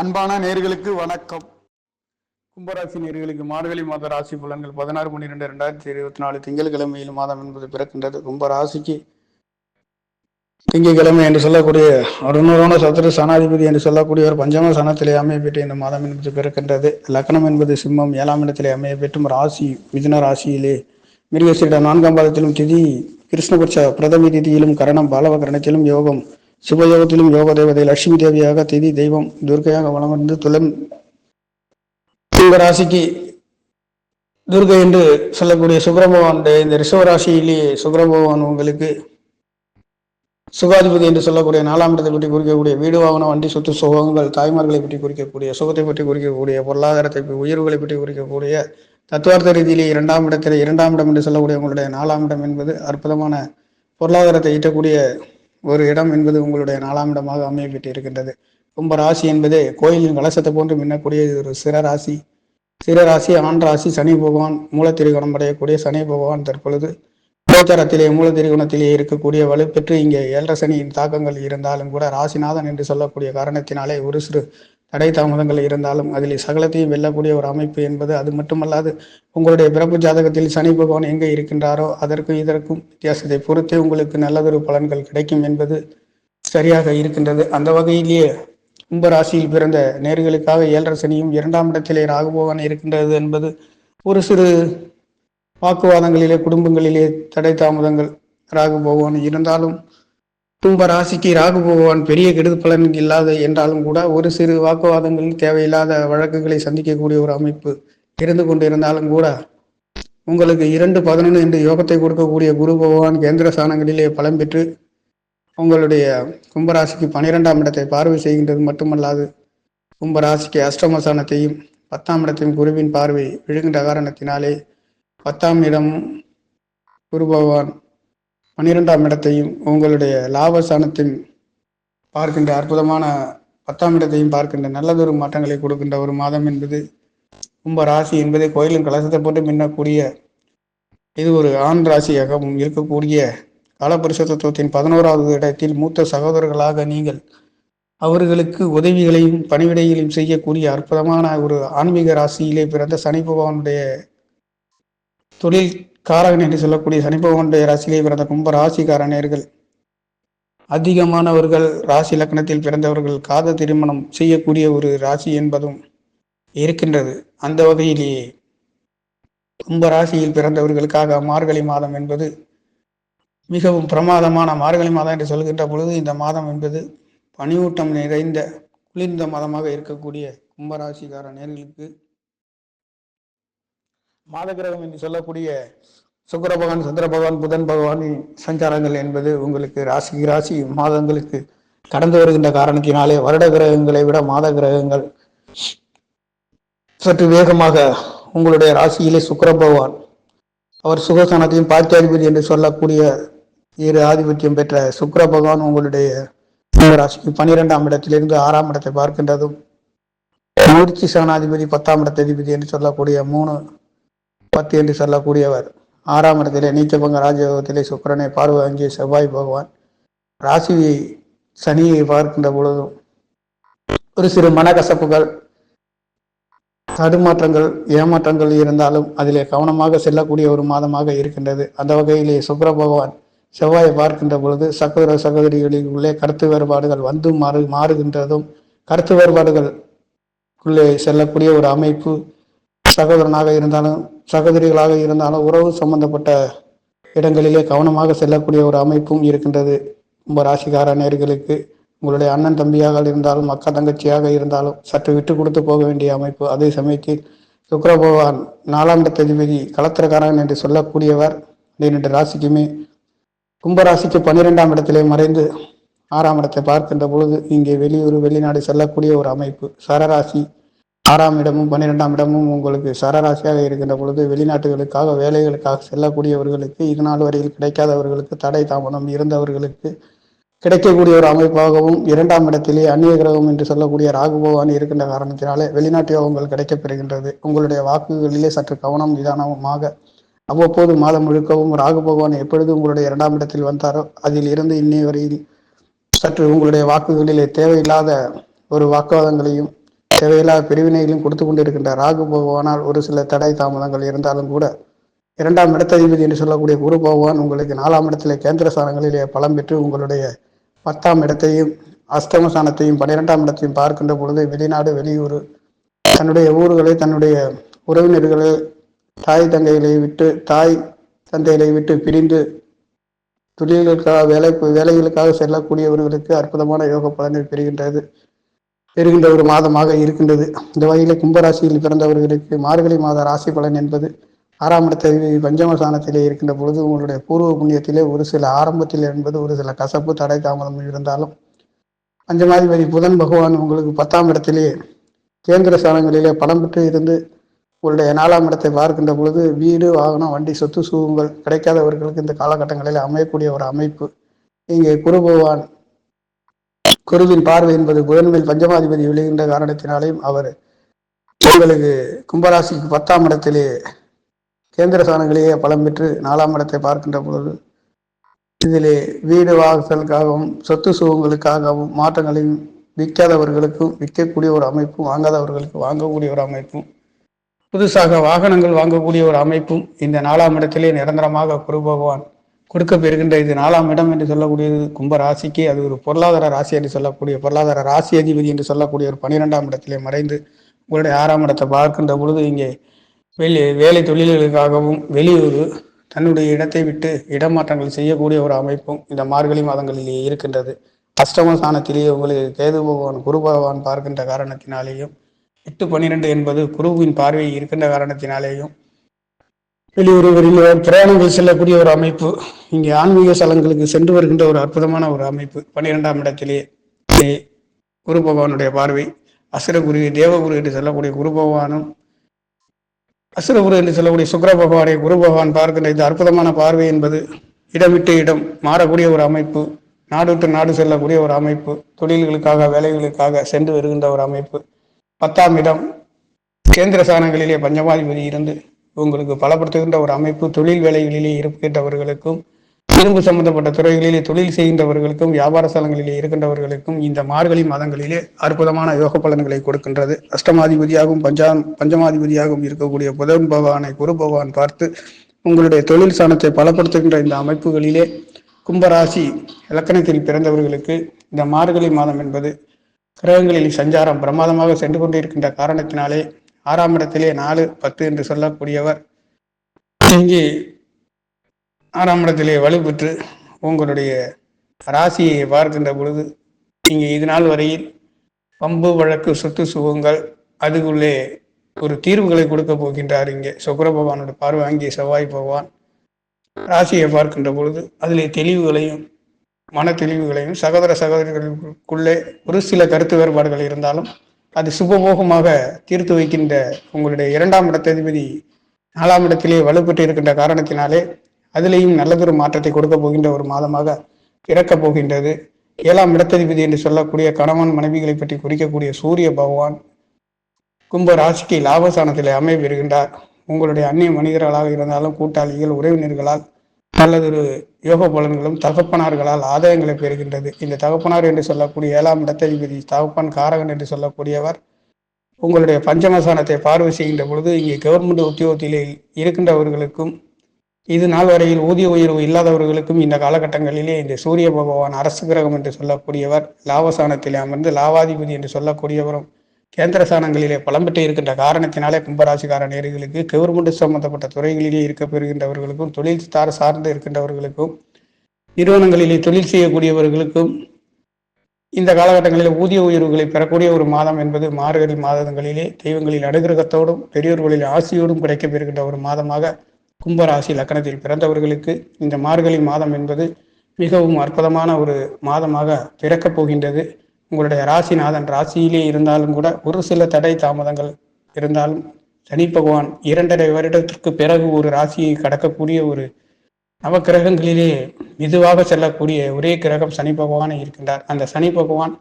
அன்பான நேர்களுக்கு வணக்கம். கும்பராசி நேர்களுக்கு மார்கழி மாத ராசி பலன்கள் பதினாறு பன்னிரெண்டு ரெண்டாயிரத்தி இருபத்தி நாலு திங்கட்கிழமையில் மாதம் என்பது பிறக்கின்றது. கும்பராசிக்கு திங்கட்கிழமை என்று சொல்லக்கூடிய அருணரோன சத்துரு சனாதிபதி என்று சொல்லக்கூடிய ஒரு பஞ்சம சனத்திலே அமைய பெற்று இந்த மாதம் என்பது பிறக்கின்றது. லக்னம் என்பது சிம்மம். ஏழாம் இடத்திலே அமைய பெற்றும் ராசி மிதுன ராசியிலே மிருகசீட நான்காம் பாதத்திலும் திதி கிருஷ்ணபட்ச பிரதமி திதியிலும் கரணம் பாலவகரணத்திலும் யோகம் சுபயோகத்திலும் யோக தேவதை லட்சுமி தேவியாக திதி தெய்வம் துர்க்கையாக வளம் வந்து துலம் ராசிக்கு துர்கை என்று சொல்லக்கூடிய சுக்கரபகவானுடைய இந்த ரிஷவராசியிலேயே சுக்கரபகவான் உங்களுக்கு சுகாதிபதி என்று சொல்லக்கூடிய நாலாம் இடத்தை பற்றி குறிக்கக்கூடிய வீடு வாகனம் வண்டி சொத்து சுகங்கள் தாய்மார்களை பற்றி குறிக்கக்கூடிய சுகத்தை பற்றி குறிக்கக்கூடிய பொருளாதாரத்தை பற்றி, உயர்வுகளை பற்றி குறிக்கக்கூடிய தத்துவார்த்த ரீதியிலே இரண்டாம் இடத்தில் இரண்டாம் இடம் என்று சொல்லக்கூடிய உங்களுடைய நாலாம் இடம் என்பது அற்புதமான பொருளாதாரத்தை ஈட்டக்கூடிய ஒரு இடம் என்பது உங்களுடைய நாலாம் இடமாக அமைய இருக்கின்றது கும்ப ராசி என்பது கோயிலின் கலசத்தை போன்று மின்னக்கூடிய ஒரு சிறராசி சிறராசி ஆண் ராசி சனி பகவான் மூலத்திரிகோணம் அடையக்கூடிய சனி பகவான் தற்பொழுது கோச்சாரத்திலே மூலத்திரிகோணத்திலே இருக்கக்கூடிய வலுப்பெற்று இங்கே ஏழரசனியின் தாக்கங்கள் இருந்தாலும் கூட ராசிநாதன் என்று சொல்லக்கூடிய காரணத்தினாலே ஒரு சிறு தடை தாமதங்கள் இருந்தாலும் அதில் சகலத்தையும் வெல்லக்கூடிய ஒரு அமைப்பு என்பது அது மட்டுமல்லாது உங்களுடைய பிறப்பு ஜாதகத்தில் சனி பகவான் எங்கே இருக்கின்றாரோ அதற்கும் இதற்கும் வித்தியாசத்தை பொறுத்தே உங்களுக்கு நல்லதொரு பலன்கள் கிடைக்கும் என்பது சரியாக இருக்கின்றது. அந்த வகையிலேயே கும்ப ராசியில் பிறந்த நேர்களுக்காக ஏழரசனியும் இரண்டாம் இடத்திலே ராகுபகவான் இருக்கின்றது என்பது ஒரு சிறு வாக்குவாதங்களிலே குடும்பங்களிலே தடை தாமதங்கள் ராகு பகவான் இருந்தாலும் கும்ப ராசிக்கு ராகு பகவான் பெரிய கெடுது பலன் இல்லாத என்றாலும் கூட ஒரு சிறு வாக்குவாதங்களில் தேவையில்லாத வழக்குகளை சந்திக்கக்கூடிய ஒரு அமைப்பு இருந்து கொண்டிருந்தாலும் கூட உங்களுக்கு இரண்டு பதினொன்று என்று யோகத்தை கொடுக்கக்கூடிய குரு பகவான் கேந்திர ஸ்தானங்களிலே பலம் பெற்று உங்களுடைய கும்பராசிக்கு பனிரெண்டாம் இடத்தை பார்வை செய்கின்றது மட்டுமல்லாது கும்பராசிக்கு அஷ்டமசானத்தையும் பத்தாம் இடத்தையும் குருவின் பார்வை விழுகின்ற காரணத்தினாலே பத்தாம் இடம் குரு பகவான் பன்னிரெண்டாம் இடத்தையும் உங்களுடைய லாபஸ்தானத்தையும் பார்க்கின்ற அற்புதமான பத்தாம் இடத்தையும் பார்க்கின்ற நல்லதொரு மாற்றங்களை கொடுக்கின்ற ஒரு மாதம் என்பது கும்ப ராசி என்பது கோயிலின் கலசத்தை போட்டு மின்னக்கூடிய இது ஒரு ஆண் ராசியாகவும் இருக்கக்கூடிய காலபுருஷ தத்துவத்தின் பதினோராவது இடத்தில் மூத்த சகோதரர்களாக நீங்கள் அவர்களுக்கு உதவிகளையும் பணிவிடைகளையும் செய்யக்கூடிய அற்புதமான ஒரு ஆன்மீக ராசியிலே பிறந்த சனி பகவானுடைய தொழில் காரகன் என்று சொல்லக்கூடிய சனிபகவனுடைய ராசியிலே பிறந்த கும்ப ராசிக்காரணியர்கள் அதிகமானவர்கள் ராசி லக்னத்தில் பிறந்தவர்கள் காத திருமணம் செய்யக்கூடிய ஒரு ராசி என்பதும் இருக்கின்றது. அந்த வகையிலேயே கும்ப ராசியில் பிறந்தவர்களுக்காக மார்கழி மாதம் என்பது மிகவும் பிரமாதமான மார்கழி மாதம் என்று சொல்கின்ற பொழுது இந்த மாதம் என்பது பனியூட்டம் நிறைந்த குளிர்ந்த மாதமாக இருக்கக்கூடிய கும்பராசிக்கார நேர்களுக்கு மாத கிரகம் என்று சொல்லக்கூடிய சுக்கர பகவான் சந்திர பகவான் புதன் பகவானின் சஞ்சாரங்கள் என்பது உங்களுக்கு ராசி ராசி மாதங்களுக்கு கடந்து வருகின்ற காரணத்தினாலே வருட கிரகங்களை விட மாத கிரகங்கள் சற்று வேகமாக உங்களுடைய ராசியிலே சுக்கர பகவான். அவர் சுகஸ்தானத்தையும் பாத்தியாதிபதி என்று சொல்லக்கூடிய இரு ஆதிபத்தியம் பெற்ற சுக்கர பகவான் உங்களுடைய ராசிக்கு பனிரெண்டாம் இடத்திலிருந்து ஆறாம் இடத்தை பார்க்கின்றதும் மூர்த்தி சனாதிபதி பத்தாம் இடத்த அதிபதி என்று சொல்லக்கூடிய மூணு பத்து என்று சொல்லக்கூடியவர். ஆறாம் இடத்திலே நீச்சபங்க ராஜயோகத்திலே சுக்கிரனை பார்வை அங்கே செவ்வாய் பகவான். ராசியை சனியை பார்க்கின்ற பொழுதும் ஒரு சிறு மனக்கசப்புகள் தடுமாற்றங்கள் ஏமாற்றங்கள் இருந்தாலும் அதிலே கவனமாக செல்லக்கூடிய ஒரு மாதமாக இருக்கின்றது. அந்த வகையிலே சுக்கிர பகவான் செவ்வாயை பார்க்கின்ற பொழுது சகோதர சகோதரிகளுக்குள்ளே கருத்து வேறுபாடுகள் வந்து மாறு மாறுகின்றதும் கருத்து வேறுபாடுகளுக்குள்ளே செல்லக்கூடிய ஒரு அமைப்பு சகோதரனாக இருந்தாலும் சகோதரிகளாக இருந்தாலும் உறவு சம்பந்தப்பட்ட இடங்களிலே கவனமாக செல்லக்கூடிய ஒரு அமைப்பும் இருக்கின்றது. கும்ப ராசிகார நேர்களுக்கு உங்களுடைய அண்ணன் தம்பியாக இருந்தாலும் அக்கா தங்கச்சியாக இருந்தாலும் சற்று விட்டு கொடுத்து போக வேண்டிய அமைப்பு. அதே சமயத்தில் சுக்கிர பகவான் நாலாம் இடத்ததிபதி கலத்திரக்காரன் என்று சொல்லக்கூடியவர் பன்னிரெண்டு ராசிக்குமே கும்பராசிக்கு பன்னிரெண்டாம் இடத்திலே மறைந்து ஆறாம் இடத்தை பார்க்கின்ற பொழுது இங்கே வெளியூர் வெளிநாடு செல்லக்கூடிய ஒரு அமைப்பு. சரராசி ஆறாம் இடமும் பன்னிரெண்டாம் இடமும் உங்களுக்கு சரராசியாக இருக்கின்ற பொழுது வெளிநாட்டுகளுக்காக வேலைகளுக்காக செல்லக்கூடியவர்களுக்கு இது நாள் வரையில் கிடைக்காதவர்களுக்கு தடை தாமதம் இருந்தவர்களுக்கு கிடைக்கக்கூடிய ஒரு அமைப்பாகவும் இரண்டாம் இடத்திலே அந்நிய கிரகம் என்று சொல்லக்கூடிய ராகு பகவான் இருக்கின்ற காரணத்தினாலே வெளிநாட்டு யோகங்கள் கிடைக்கப்பெறுகின்றது. உங்களுடைய வாக்குகளிலே சற்று கவனம் நிதானமாக அவ்வப்போது மாதம் முழுக்கவும் ராகு பகவான் எப்பொழுது உங்களுடைய இரண்டாம் இடத்தில் வந்தாரோ அதில் இருந்து இன்னைய வரையில் சற்று உங்களுடைய வாக்குகளிலே தேவையில்லாத ஒரு வாக்குவாதங்களையும் தேவையில்லாத பிரிவினைகளையும் கொடுத்து கொண்டிருக்கின்ற ராகு பகவானால் ஒரு சில தடை தாமதங்கள் இருந்தாலும் கூட இரண்டாம் இடத்ததிபதி என்று சொல்லக்கூடிய குரு பகவான் உங்களுக்கு நாலாம் இடத்திலே கேந்திர ஸ்தானங்களிலே பலம் பெற்று உங்களுடைய பத்தாம் இடத்தையும் அஷ்டமஸ்தானத்தையும் பன்னிரெண்டாம் இடத்தையும் பார்க்கின்ற பொழுது வெளிநாடு வெளியூர் தன்னுடைய ஊர்களை தன்னுடைய உறவினர்களை தாய் தங்கைகளை விட்டு தாய் தந்தைகளை விட்டு பிரிந்து தொழில்களுக்காக வேலை வேலைகளுக்காக செல்லக்கூடியவர்களுக்கு அற்புதமான யோக பலனை பெறுகின்றது. பெறுகின்ற ஒரு மாதமாக இருக்கின்றது. இந்த வகையில் கும்பராசியில் பிறந்தவர்களுக்கு மார்கழி மாத ராசி பலன் என்பது ஆறாம் இடத்தை பஞ்சமசானத்திலே இருக்கின்ற பொழுது உங்களுடைய பூர்வ புண்ணியத்திலே ஒரு சில ஆரம்பத்தில் என்பது ஒரு சில கசப்பு தடை தாமதம் இருந்தாலும் பஞ்சமாதிபதி புதன் பகவான் உங்களுக்கு பத்தாம் இடத்திலே கேந்திர ஸ்தானங்களிலே பலம் பெற்று இருந்து உங்களுடைய நாலாம் இடத்தை பார்க்கின்ற பொழுது வீடு வாகனம் வண்டி சொத்து சுகங்கள் கிடைக்காதவர்களுக்கு இந்த காலகட்டங்களில் அமையக்கூடிய ஒரு அமைப்பு. இங்கே குரு பகவான் குருவின் பார்வை என்பது புதன்மையில் பஞ்சமாதிபதி விழுகின்ற காரணத்தினாலேயும் அவர் உங்களுக்கு கும்பராசிக்கு பத்தாம் இடத்திலே கேந்திர சாணங்களையே பலம் பெற்று நாலாம் இடத்தை பார்க்கின்ற பொழுது இதிலே வீடு வாசலுக்காகவும் சொத்து சுகங்களுக்காகவும் மாற்றங்களையும் விற்காதவர்களுக்கும் விற்கக்கூடிய ஒரு அமைப்பும் வாங்காதவர்களுக்கு வாங்கக்கூடிய ஒரு அமைப்பும் புதுசாக வாகனங்கள் வாங்கக்கூடிய ஒரு அமைப்பும் இந்த நாலாம் இடத்திலே நிரந்தரமாக குரு பகவான் கொடுக்க பெறுகின்ற இது நாலாம் இடம் என்று சொல்லக்கூடியது. கும்ப ராசிக்கு அது ஒரு பொருளாதார ராசி என்று சொல்லக்கூடிய பொருளாதார ராசி அதிபதி என்று சொல்லக்கூடிய ஒரு பன்னிரெண்டாம் இடத்திலே மறைந்து உங்களுடைய ஆறாம் இடத்தை பார்க்கின்ற பொழுது இங்கே வெளி வேலை தொழில்களுக்காகவும் வெளியூர் தன்னுடைய இடத்தை விட்டு இடமாற்றங்கள் செய்யக்கூடிய ஒரு அமைப்பும் இந்த மார்கழி மாதங்களிலேயே இருக்கின்றது. அஷ்டம ஸ்தானத்திலேயே உங்களுக்கு கேது பகவான் குரு பகவான் பார்க்கின்ற காரணத்தினாலேயும் எட்டு பன்னிரெண்டு என்பது குருவின் பார்வை இருக்கின்ற காரணத்தினாலேயும் வெளியூர்களில் பிரயாணங்கள் செல்லக்கூடிய ஒரு அமைப்பு இங்கே ஆன்மீக ஸ்தலங்களுக்கு சென்று வருகின்ற ஒரு அற்புதமான ஒரு அமைப்பு பன்னிரெண்டாம் இடத்திலேயே குரு பகவானுடைய பார்வை. அசுரகுரு தேவகுரு என்று சொல்லக்கூடிய குரு பகவானும் அசுரகுரு என்று சொல்லக்கூடிய சுக்கர பகவானை குரு பகவான் பார்க்கின்ற இந்த அற்புதமான பார்வை என்பது இடம் விட்டு இடம் மாறக்கூடிய ஒரு அமைப்பு நாடு விட்டு நாடு செல்லக்கூடிய ஒரு அமைப்பு தொழில்களுக்காக வேலைகளுக்காக சென்று வருகின்ற ஒரு அமைப்பு. பத்தாம் இடம் கேந்திர சாதனங்களிலே பஞ்சமாதிபதி இருந்து உங்களுக்கு பலப்படுத்துகின்ற ஒரு அமைப்பு தொழில் வேலைகளிலே இருக்கின்றவர்களுக்கும் இரும்பு சம்பந்தப்பட்ட துறைகளிலே தொழில் செய்கின்றவர்களுக்கும் வியாபார ஸ்தலங்களிலே இருக்கின்றவர்களுக்கும் இந்த மார்கழி மாதங்களிலே அற்புதமான யோக பலன்களை கொடுக்கின்றது. அஷ்டமாதிபதியாகவும் பஞ்சா பஞ்சமாதிபதியாகவும் இருக்கக்கூடிய புதன் பகவானை குரு பகவான் பார்த்து உங்களுடைய தொழில் சாணத்தை பலப்படுத்துகின்ற இந்த அமைப்புகளிலே கும்பராசி இலக்கணத்தில் பிறந்தவர்களுக்கு இந்த மார்கழி மாதம் என்பது கிரகங்களில் சஞ்சாரம் பிரமாதமாக சென்று கொண்டிருக்கின்ற காரணத்தினாலே ஆறாம் இடத்திலே நாலு பத்து என்று சொல்லக்கூடியவர். இங்கே ஆறாம் இடத்திலே வலுப்பெற்று உங்களுடைய ராசியை பார்க்கின்ற பொழுது இங்கே இது நாள் வரையில் பம்பு வழக்கு சொத்து சுகங்கள் அதுக்குள்ளே ஒரு தீர்வுகளை கொடுக்க போகின்றார் இங்கே. சுக்கர பகவானோட பார்வை அங்கே செவ்வாய் பகவான். ராசியை பார்க்கின்ற பொழுது அதிலே தெளிவுகளையும் மன தெளிவுகளையும் சகோதர சகோதரிகளுக்குள்ளே ஒரு சில கருத்து வேறுபாடுகள் இருந்தாலும் அது சுபமோகமாக தீர்த்து வைக்கின்ற உங்களுடைய இரண்டாம் இடத்ததிபதி நாலாம் இடத்திலே வலுப்பெற்று இருக்கின்ற காரணத்தினாலே அதிலேயும் நல்லதொரு மாற்றத்தை கொடுக்க போகின்ற ஒரு மாதமாக இறக்கப் போகின்றது. ஏழாம் இடத்ததிபதி என்று சொல்லக்கூடிய கணவன் மனைவிகளை பற்றி குறிக்கக்கூடிய சூரிய பகவான் கும்ப ராசிக்கு லாபஸ்தானத்தில் அமைய உங்களுடைய அந்நிய மனிதர்களாக இருந்தாலும் கூட்டாளிகள் உறவினர்களால் நல்லதொரு யோக பலன்களும் தகப்பனார்களால் ஆதாயங்களை பெறுகின்றது. இந்த தகப்பனார் என்று சொல்லக்கூடிய ஏழாம் இடத்ததிபதி தகப்பன் காரகன் என்று சொல்லக்கூடியவர் உங்களுடைய பஞ்சமசானத்தை பார்வை செய்கின்ற பொழுது இங்கே கவர்மெண்ட் உத்தியோகத்திலே இருக்கின்றவர்களுக்கும் இது நாள் வரையில் ஊதிய உயர்வு இல்லாதவர்களுக்கும் இந்த காலகட்டங்களிலே இந்த சூரிய பகவான் அரசு கிரகம் என்று சொல்லக்கூடியவர் லாபசானத்தில் அமர்ந்து லாவாதிபதி என்று சொல்லக்கூடியவரும் கேந்திர சாணங்களிலே பலம்பெற்று இருக்கின்ற காரணத்தினாலே கும்பராசிக்கார நேர்களுக்கு கவர்மெண்ட் சம்பந்தப்பட்ட துறைகளிலே இருக்க பெறுகின்றவர்களுக்கும் தொழில் தார் சார்ந்து இருக்கின்றவர்களுக்கும் நிறுவனங்களிலே தொழில் செய்யக்கூடியவர்களுக்கும் இந்த காலகட்டங்களில் ஊதிய உயர்வுகளை பெறக்கூடிய ஒரு மாதம் என்பது மார்கழி மாதங்களிலே தெய்வங்களில் அனுகிரகத்தோடும் பெரியோர்களில் ஆசியோடும் கிடைக்கப்பெறுகின்ற ஒரு மாதமாக கும்பராசி லக்கணத்தில் பிறந்தவர்களுக்கு இந்த மார்கழி மாதம் என்பது மிகவும் அற்புதமான ஒரு மாதமாக பிறக்கப் போகின்றது. உங்களுடைய ராசிநாதன் ராசியிலே இருந்தாலும் கூட ஒரு சில தடை தாமதங்கள் இருந்தாலும் சனி பகவான் இரண்டரை வருடத்திற்கு பிறகு ஒரு ராசியை கடக்கக்கூடிய ஒரு நவக்கிரகங்களிலே மெதுவாக செல்லக்கூடிய ஒரே கிரகம் சனி பகவானை இருக்கின்றார். அந்த சனி பகவான்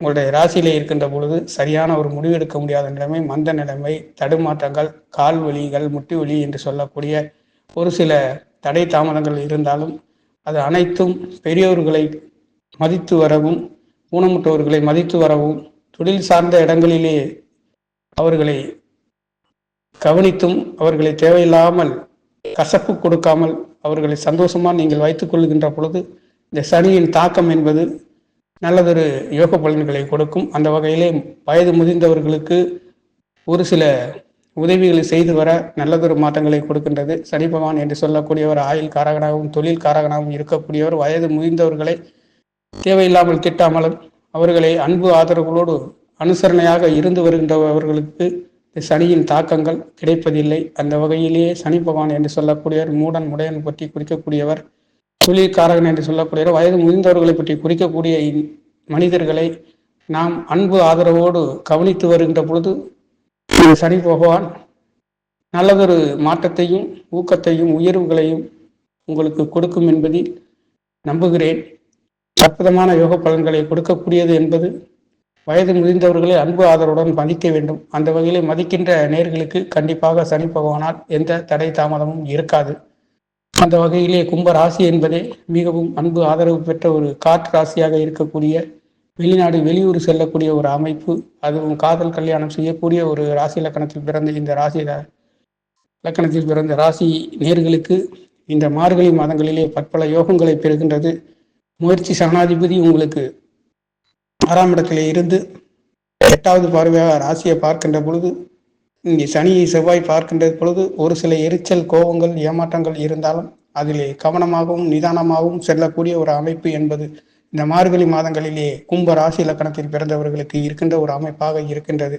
உங்களுடைய ராசியிலே இருக்கின்ற பொழுது சரியான ஒரு முடிவு எடுக்க முடியாத நிலைமை மந்த நிலைமை தடுமாற்றங்கள் கால் வலிகள் முட்டி வலி என்று சொல்லக்கூடிய ஒரு சில தடை தாமதங்கள் இருந்தாலும் அது அனைத்தும் பெரியோர்களை மதித்து வரவும் ஊனமுற்றவர்களை மதித்து வரவும் தொழில் சார்ந்த இடங்களிலே அவர்களை கவனித்தும் அவர்களை தேவையில்லாமல் கசப்பு கொடுக்காமல் அவர்களை சந்தோஷமாக நீங்கள் வைத்துக் கொள்கின்ற பொழுது இந்த சனியின் தாக்கம் என்பது நல்லதொரு யோக பலன்களை கொடுக்கும். அந்த வகையிலே வயது முதிர்ந்தவர்களுக்கு ஒரு சில உதவிகளை செய்து வர நல்லதொரு மாற்றங்களை கொடுக்கின்றது. சனி பகவான் என்று சொல்லக்கூடியவர் ஆயுள் காரகனாகவும் தொழில் காரகனாகவும் இருக்கக்கூடியவர் வயது முதிர்ந்தவர்களை தேவையில்லாமல் திட்டாமலும் அவர்களை அன்பு ஆதரவுகளோடு அனுசரணையாக இருந்து வருகின்றவர்களுக்கு சனியின் தாக்கங்கள் கிடைப்பதில்லை. அந்த வகையிலேயே சனி பகவான் என்று சொல்லக்கூடியவர் மூடன் முடையன் பற்றி குறிக்கக்கூடியவர் தொழிற்காரகன் என்று சொல்லக்கூடியவர் வயது முதிர்ந்தவர்களை பற்றி குறிக்கக்கூடிய மனிதர்களை நாம் அன்பு ஆதரவோடு கவனித்து வருகின்ற பொழுது சனி பகவான் நல்லதொரு மாற்றத்தையும் ஊக்கத்தையும் உயர்வுகளையும் உங்களுக்கு கொடுக்கும் என்பதில் நம்புகிறேன். அற்புதமான யோக பலன்களை கொடுக்கக்கூடியது என்பது வயது முதிர்ந்தவர்களை அன்பு ஆதரவுடன் மதிக்க வேண்டும். அந்த வகையிலே மதிக்கின்ற நேர்களுக்கு கண்டிப்பாக சனி பகவானால் எந்த தடை தாமதமும் இருக்காது. அந்த வகையிலே கும்ப ராசி என்பதே மிகவும் அன்பு ஆதரவு பெற்ற ஒரு காற்று ராசியாக இருக்கக்கூடிய வெளிநாடு வெளியூர் செல்லக்கூடிய ஒரு அமைப்பு. அதுவும் காதல் கல்யாணம் செய்யக்கூடிய ஒரு ராசி லக்கணத்தில் பிறந்த இந்த ராசி லக்கணத்தில் பிறந்த ராசி நேர்களுக்கு இந்த மார்கழி மாதங்களிலே பற்பல யோகங்களை பெறுகின்றது. முயற்சி சனாதிபதி உங்களுக்கு ஆறாம் இடத்துல இருந்து எட்டாவது பார்வையாக ராசியை பார்க்கின்ற பொழுது இங்கே சனியை செவ்வாய் பார்க்கின்ற பொழுது ஒரு சில எரிச்சல் கோபங்கள் ஏமாற்றங்கள் இருந்தாலும் அதிலே கவனமாகவும் நிதானமாகவும் செல்லக்கூடிய ஒரு அமைப்பு என்பது இந்த மார்கழி மாதங்களிலே கும்ப ராசி இலக்கணத்தில் பிறந்தவர்களுக்கு இருக்கின்ற ஒரு அமைப்பாக இருக்கின்றது.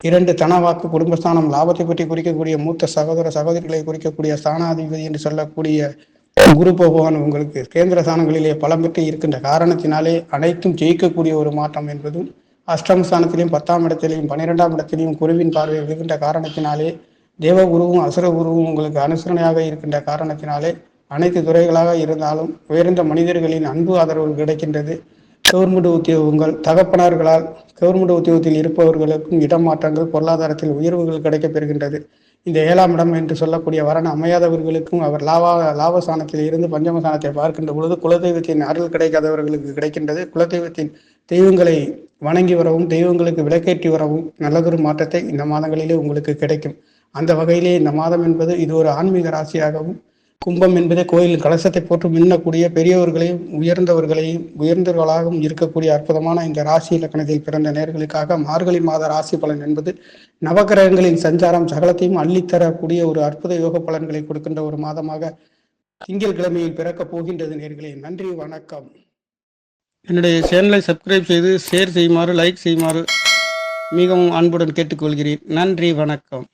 இரண்டு தனவாக்கு குடும்பஸ்தானம் லாபத்தை பற்றி குறிக்கக்கூடிய மூத்த சகோதர சகோதரிகளை குறிக்கக்கூடிய ஸ்தானாதிபதி என்று சொல்லக்கூடிய குரு பகவான் உங்களுக்கு கேந்திர ஸ்தானங்களிலே பலம் பெற்று இருக்கின்ற காரணத்தினாலே அனைத்தும் ஜெயிக்கக்கூடிய ஒரு மாற்றம் என்பதும் அஷ்டம ஸ்தானத்திலையும் பத்தாம் இடத்திலையும் பன்னிரெண்டாம் இடத்திலையும் குருவின் பார்வை விழுகின்ற காரணத்தினாலே தேவ குருவும் அசுர குருவும் உங்களுக்கு அனுசரணையாக இருக்கின்ற காரணத்தினாலே அனைத்து துறைகளாக இருந்தாலும் உயர்ந்த மனிதர்களின் அன்பு ஆதரவு கிடைக்கின்றது. கவர்மெண்ட் உத்தியோகங்கள் தகப்பனார்களால் கவர்மெண்ட் உத்தியோகத்தில் இருப்பவர்களுக்கும் இடமாற்றங்கள் பொருளாதாரத்தில் உயர்வுகள் கிடைக்கப்பெறுகின்றது. இந்த ஏழாம் இடம் என்று சொல்லக்கூடிய வரன் அமையாதவர்களுக்கும் அவர் லாவா லாபஸ்தானத்தில் இருந்து பஞ்சமஸ்தானத்தை பார்க்கின்ற பொழுது குலதெய்வத்தின் அருள் கிடைக்காதவர்களுக்கு கிடைக்கின்றது. குலதெய்வத்தின் தெய்வங்களை வணங்கி வரவும் தெய்வங்களுக்கு விளக்கேற்றி வரவும் நல்லதொரு மாற்றத்தை இந்த மாதங்களிலே உங்களுக்கு கிடைக்கும். அந்த வகையிலே இந்த மாதம் என்பது இது ஒரு ஆன்மீக ராசியாகவும் கும்பம் என்பதே கோயில் கலசத்தை போட்டு மின்னக்கூடிய பெரியவர்களையும் உயர்ந்தவர்களையும் உயர்ந்தவர்களாகவும் இருக்கக்கூடிய அற்புதமான இந்த ராசி இலக்கணத்தில் பிறந்த நேர்களுக்காக மார்கழி மாத ராசி பலன் என்பது நவகிரகங்களின் சஞ்சாரம் சகலத்தையும் அள்ளித்தரக்கூடிய ஒரு அற்புத யோக பலன்களை கொடுக்கின்ற ஒரு மாதமாக திங்கள் கிழமையில் பிறக்கப் போகின்றது நேர்களே. நன்றி வணக்கம். என்னுடைய சேனலை சப்ஸ்கிரைப் செய்து ஷேர் செய்யுமாறு லைக் செய்யுமாறு மிகவும் அன்புடன் கேட்டுக்கொள்கிறேன். நன்றி வணக்கம்.